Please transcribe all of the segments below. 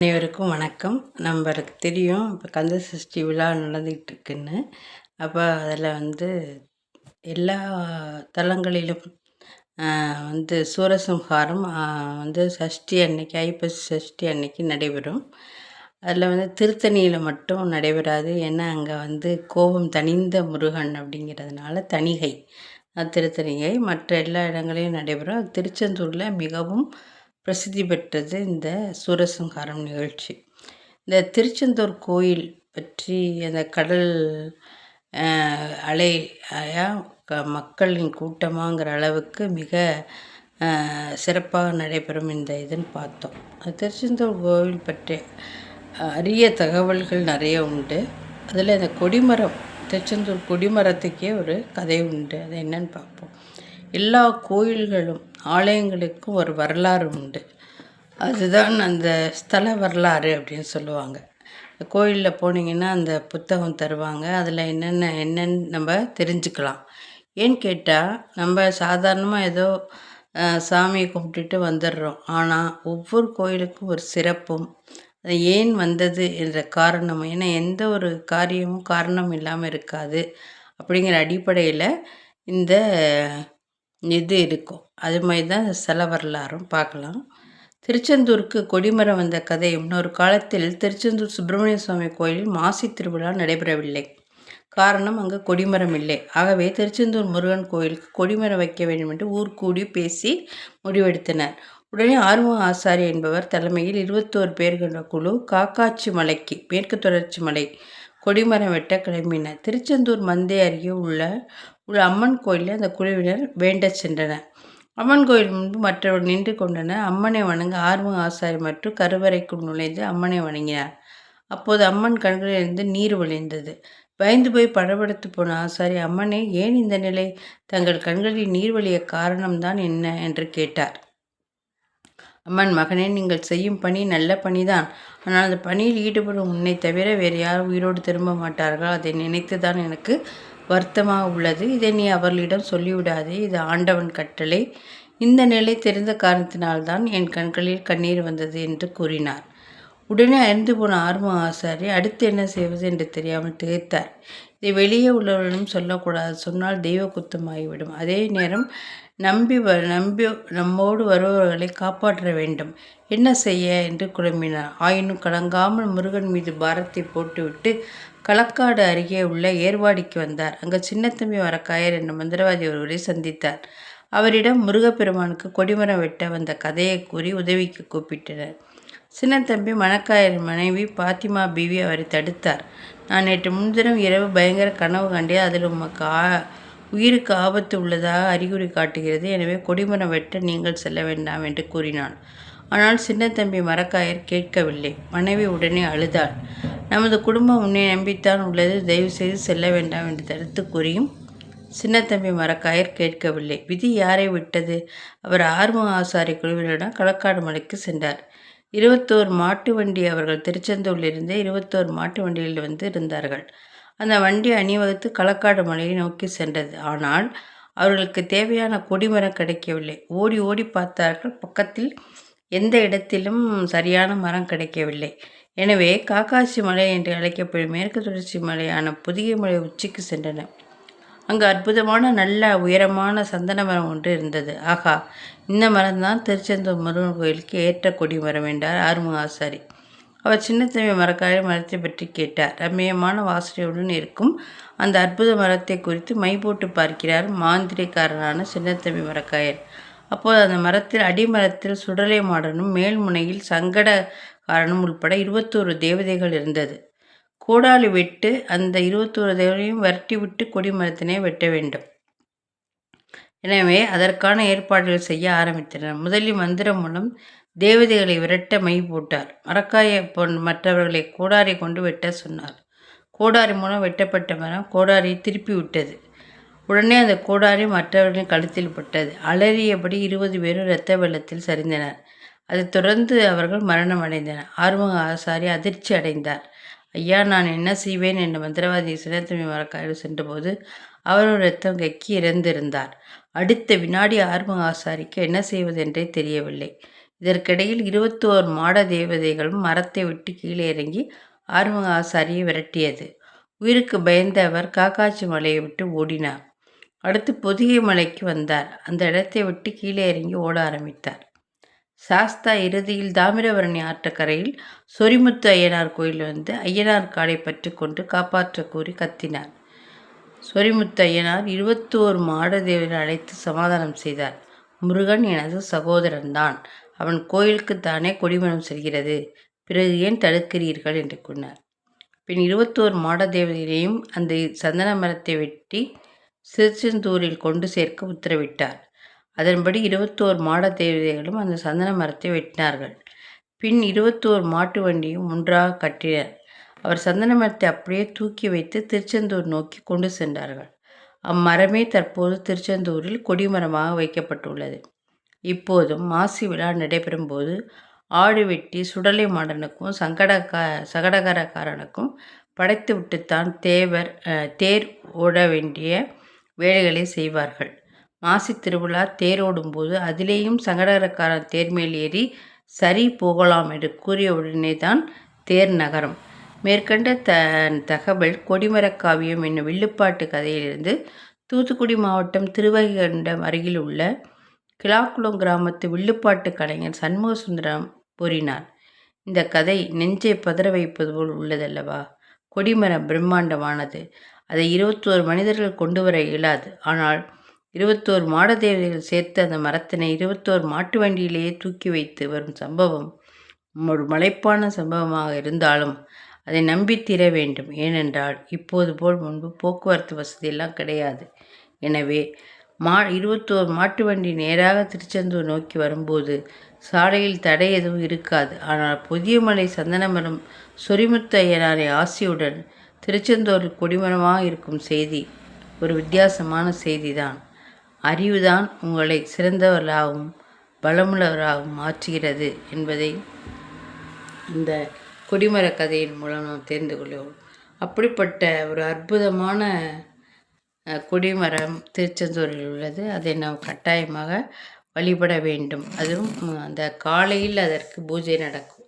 அனைவருக்கும் வணக்கம். நம்மளுக்கு தெரியும் இப்போ கந்த சஷ்டி விழா நடந்துக்கிட்டு இருக்குன்னு அப்போ அதில் வந்து எல்லா தலங்களிலும் வந்து சூரசம்ஹாரம் வந்து சஷ்டி அன்னைக்கு ஐப்பசி சஷ்டி அன்னைக்கு நடைபெறும். அதில் வந்து திருத்தணியில் மட்டும் நடைபெறாது. ஏன்னா அங்கே வந்து கோபம் தனிந்த முருகன் அப்படிங்கிறதுனால தணிகை திருத்தணிகை. மற்ற எல்லா இடங்களையும் நடைபெறும். திருச்செந்தூரில் மிகவும் பிரசித்தி பெற்றது இந்த சூரசங்காரம் நிகழ்ச்சி. இந்த திருச்செந்தூர் கோயில் பற்றி அந்த கடல் அலை மக்களின் கூட்டமாங்கிற அளவுக்கு மிக சிறப்பாக நடைபெறும் இந்த இதுன்னு பார்த்தோம். திருச்செந்தூர் கோவில் பற்றி அரிய தகவல்கள் நிறைய உண்டு. அதில் இந்த கொடிமரம் திருச்செந்தூர் கொடிமரத்துக்கே ஒரு கதை உண்டு. அது என்னன்னு பார்ப்போம். எல்லா கோயில்களும் ஆலயங்களுக்கும் ஒரு வரலாறு உண்டு. அதுதான் அந்த ஸ்தல வரலாறு அப்படின்னு சொல்லுவாங்க. கோயிலில் போனீங்கன்னா அந்த புத்தகம் தருவாங்க. அதில் என்னென்ன என்னென்னு நம்ம தெரிஞ்சுக்கலாம். ஏன்னு கேட்டால் நம்ம சாதாரணமாக ஏதோ சாமியை கும்பிட்டுட்டு வந்துடுறோம். ஆனால் ஒவ்வொரு கோயிலுக்கும் ஒரு சிறப்பும் அது ஏன் வந்தது என்ற காரணமும் ஏன்னா எந்த ஒரு காரியமும் காரணம் இல்லாமல் இருக்காது. அப்படிங்கிற அடிப்படையில் இந்த இது இருக்கும். அது மாதிரி தான் சில வரலாறும் பார்க்கலாம். திருச்செந்தூருக்கு கொடிமரம் வந்த கதை இன்னொரு காலத்தில் திருச்செந்தூர் சுப்பிரமணிய சுவாமி கோயிலில் மாசி திருவிழா நடைபெறவில்லை. காரணம் அங்கு கொடிமரம் இல்லை. ஆகவே திருச்செந்தூர் முருகன் கோயிலுக்கு கொடிமரம் வைக்க வேண்டும் என்று ஊர் கூடி பேசி முடிவெடுத்தனர். உடனே ஆர்வ ஆசாரி என்பவர் தலைமையில் இருபத்தோரு பேர் கொண்ட குழு காக்காட்சி மலைக்கு மேற்கு தொடர்ச்சி மலை கொடிமரம் வெட்ட கிளம்பினர். திருச்செந்தூர் மந்தை அருகே உள்ள உள்ள அம்மன் கோயிலில் அந்த குழுவினர் வேண்ட சென்றனர். அம்மன் கோயில் முன்பு மற்றவர் நின்று கொண்டனர். அம்மனை வணங்க ஆர்வம் ஆசாரி மற்றும் கருவறைக்குள் நுழைந்து அம்மனை வணங்கினார். அப்போது அம்மன் கண்களிலிருந்து நீர் வழிந்தது. பயந்து போய் படபடுத்து போன ஆசாரி அம்மனே ஏன் இந்த நிலை? தங்கள் கண்களில் நீர் வழிய காரணம்தான் என்ன என்று கேட்டார். அம்மன் மகனே நீங்கள் செய்யும் பணி நல்ல பணிதான். ஆனால் அந்த பணியில் ஈடுபடும் உன்னை தவிர வேறு யாரும் உயிரோடு திரும்ப மாட்டார்கள்? அதை நினைத்து தான் எனக்கு வருத்தமாக உள்ளது. இதை நீ அவர்களிடம் சொல்லிவிடாதே. இது ஆண்டவன் கட்டளை. இந்த நிலை தெரிந்த காரணத்தினால்தான் என் கண்களில் கண்ணீர் வந்தது என்று கூறினார். உடனே அறிந்து போன ஆர்ம ஆசாரி அடுத்து என்ன செய்வது என்று தெரியாமல் திகைத்தார். இதை வெளியே உள்ளவர்களும் சொல்லக்கூடாது. சொன்னால் தெய்வ குத்தமாகிவிடும். அதே நேரம் நம்பி வ நம்பி நம்மோடு வருபவர்களை காப்பாற்ற வேண்டும். என்ன செய்ய என்று குழம்பினார். ஆயினும் கலங்காமல் முருகன் மீது பாரத்தை போட்டுவிட்டு களக்காடு அருகே உள்ள ஏர்வாடிக்கு வந்தார். அங்கு சின்னத்தம்பி வரக்காயர் என்ற மந்திரவாதி ஒருவரை சந்தித்தார். அவரிடம் முருகப்பெருமானுக்கு கொடிமரம் வெட்ட வந்த கதையை கூறி உதவிக்கு கூப்பிட்டனர். சின்னத்தம்பி மணக்காயர் மனைவி பாத்திமா பிவி அவரை தடுத்தார். நான் நேற்று முன்தினம் இரவு பயங்கர கனவு கண்டே அதில் உமக்கு ஆ உயிருக்கு ஆபத்து உள்ளதாக அறிகுறி காட்டுகிறது. எனவே கொடிமரம் வெட்ட நீங்கள் செல்ல வேண்டாம் என்று கூறினான். ஆனால் சின்னத்தம்பி மரக்காயர் கேட்கவில்லை. மனைவி உடனே அழுதாள். நமது குடும்பம் உன்னை நம்பித்தான் உள்ளது. தயவு செய்து செல்ல வேண்டாம் என்று தடுத்து கூறியும் சின்னத்தம்பி மரக்காயர் கேட்கவில்லை. விதி யாரை விட்டது? அவர் ஆர்வ ஆசாரி குழுவினரிடம் களக்காடு மலைக்கு சென்றார். இருபத்தோரு மாட்டு வண்டி அவர்கள் திருச்செந்தூரிலிருந்து இருபத்தோரு மாட்டு வண்டியில் வந்து இருந்தார்கள். அந்த வண்டி அணிவகுத்து களக்காடு மலையை நோக்கி சென்றது. ஆனால் அவர்களுக்கு தேவையான கொடிமரம் கிடைக்கவில்லை. ஓடி ஓடி பார்த்தார்கள். பக்கத்தில் எந்த இடத்திலும் சரியான மரம் கிடைக்கவில்லை. எனவே காக்காசி மலை என்று அழைக்கப்படும் மேற்கு தொடர்ச்சி மலையான புதிய மலை உச்சிக்கு சென்றனர் அங்கு அற்புதமான நல்ல உயரமான சந்தன மரம் ஒன்று இருந்தது. ஆகா இந்த மரம்தான் திருச்செந்தூர் முருகன் கோயிலுக்கு ஏற்ற கொடி மரம் என்றார் ஆறுமுக ஆசாரி அவர் சின்னத்தம்பி மரக்காய மரத்தை பற்றி கேட்டார். ரம்மியமான வாசனையுடன் இருக்கும் அந்த அற்புத மரத்தை குறித்து மை போட்டு பார்க்கிறார் மாந்திரிக்காரனான சின்னத்தம்பி மரக்காயர். அப்போது அந்த மரத்தில் அடிமரத்தில் சுடலை மாடனும் மேல்முனையில் சங்கட காரணம் உள்பட இருபத்தோரு தேவதைகள் இருந்தது. கோடாலி வெட்டு அந்த இருபத்தோரு தேவரையும் விரட்டி விட்டு கொடிமரத்தினை வெட்ட வேண்டும். எனவே அதற்கான ஏற்பாடுகள் செய்ய ஆரம்பித்தனர். முதலில் மந்திரம் மூலம் தேவதைகளை விரட்ட மை போட்டார். மரக்காய பொன் மற்றவர்களை கோடாரி கொண்டு வெட்ட சொன்னார். கோடாரி மூலம் வெட்டப்பட்ட மரம் கோடாரியை திருப்பி விட்டது. உடனே அந்த கோடாரி மற்றவர்களின் கழுத்தில் பட்டது. அலறியபடி இருபது பேரும் இரத்த வெள்ளத்தில் சரிந்தனர். அதைத் தொடர்ந்து அவர்கள் மரணம் அடைந்தனர். ஆறுமுக ஆசாரி அதிர்ச்சி அடைந்தார். ஐயா நான் என்ன செய்வேன்? என்று மந்திரவாதி சின்னத்தம்பி மரக்காடு சென்றபோது அவரோட ரத்தம் கக்கி இறந்திருந்தார். அடுத்த வினாடி ஆறுமுக ஆசாரிக்கு என்ன செய்வதென்றே தெரியவில்லை. இதற்கிடையில் இருபத்தோரு மாட தேவதைகளும் மரத்தை விட்டு கீழே இறங்கி ஆறுமுக ஆசாரியை விரட்டியது. உயிருக்கு பயந்த அவர் காக்காச்சி மலையை விட்டு ஓடினார். அடுத்து பொதிகை மலைக்கு வந்தார். அந்த இடத்தை விட்டு கீழே இறங்கி ஓட ஆரம்பித்தார். சாஸ்தா இறுதியில் தாமிரபரணி ஆற்றக்கரையில் சொரிமுத்து ஐயனார் கோயில் வந்து ஐயனார் காலை பற்றி கொண்டு காப்பாற்ற கூறி கத்தினார். சொரிமுத்து ஐயனார் இருபத்தோரு மாடதேவரை அழைத்து சமாதானம் செய்தார். முருகன் எனது சகோதரன்தான். அவன் கோயிலுக்கு தானே கொடிமரம் செல்கிறது. பிறகு ஏன் தடுக்கிறீர்கள்? என்று கூறினார். பின் இருபத்தோரு மாடதேவதையையும் அந்த சந்தன மரத்தை வெட்டி சிறுச்செந்தூரில் கொண்டு சேர்க்க உத்தரவிட்டார். அதன்படி இருபத்தோரு மாட தேவதைகளும் அந்த சந்தன மரத்தை வெட்டினார்கள். பின் இருபத்தோரு மாட்டு வண்டியும் ஒன்றாக கட்டினர். அவர் சந்தன மரத்தை அப்படியே தூக்கி வைத்து திருச்செந்தூர் நோக்கி கொண்டு சென்றார்கள். அம்மரமே தற்போது திருச்செந்தூரில் கொடிமரமாக வைக்கப்பட்டுள்ளது. இப்போதும் மாசி விழா நடைபெறும் போது ஆடு வெட்டி சுடலை மாடனுக்கும் சங்கடகா சகடகரக்காரனுக்கும் படைத்து விட்டுத்தான் தேவர் தேர் ஓட வேண்டிய வேலைகளை செய்வார்கள். மாசி திருவிழா தேரோடும்போது அதிலேயும் சங்கடகரக்காரன் தேர் மேல் ஏறி சரி போகலாம் என்று கூறிய உடனே தான் தேர் நகரம். மேற்கண்ட த தகவல் கொடிமரக்காவியம் என்னும் வில்லுப்பாட்டு கதையிலிருந்து தூத்துக்குடி மாவட்டம் திருவைகண்டம் அருகில் உள்ள கிளாக்குளம் கிராமத்து வில்லுப்பாட்டு கலைஞர் சண்முக சுந்தரம் கூறினார் இந்த கதை நெஞ்சை பதற வைப்பது போல் உள்ளதல்லவா? கொடிமரம் பிரம்மாண்டமானது. அதை இருபத்தோரு மனிதர்கள் கொண்டு வர இயலாது. ஆனால் இருபத்தோரு மாடதேவதைகள் சேர்த்து அந்த மரத்தினை இருபத்தோரு மாட்டு வண்டியிலேயே தூக்கி வைத்து வரும் சம்பவம் ஒரு மலைப்பான சம்பவமாக இருந்தாலும் அதை நம்பி தீர வேண்டும். ஏனென்றால் இப்போது போல் முன்பு போக்குவரத்து வசதியெல்லாம் கிடையாது. எனவே மா இருபத்தோரு மாட்டு வண்டி நேராக திருச்செந்தூர் நோக்கி வரும்போது சாலையில் தடை எதுவும் இருக்காது. ஆனால் புதியமலை சந்தனமரம் சொரிமுத்து ஐயனாரை ஆசியுடன் திருச்செந்தூர் கொடிமரமாக இருக்கும் செய்தி ஒரு வித்தியாசமான செய்திதான். அறிவுதான் உங்களை சிறந்தவர்களாகவும் பலமுள்ளவராகவும் மாற்றுகிறது என்பதை இந்த கொடிமர கதையின் மூலம் நாம் தெரிந்து கொள்வோம் அப்படிப்பட்ட ஒரு அற்புதமான கொடிமரம் திருச்செந்தூரில் உள்ளது. அதை நாம் கட்டாயமாக வழிபட வேண்டும். அதுவும் அந்த காலையில் அதற்கு பூஜை நடக்கும்.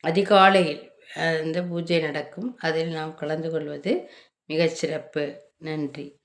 அதிகாலையில் அந்த பூஜை நடக்கும். அதில் நாம் கலந்து கொள்வது மிகச்சிறப்பு நன்றி.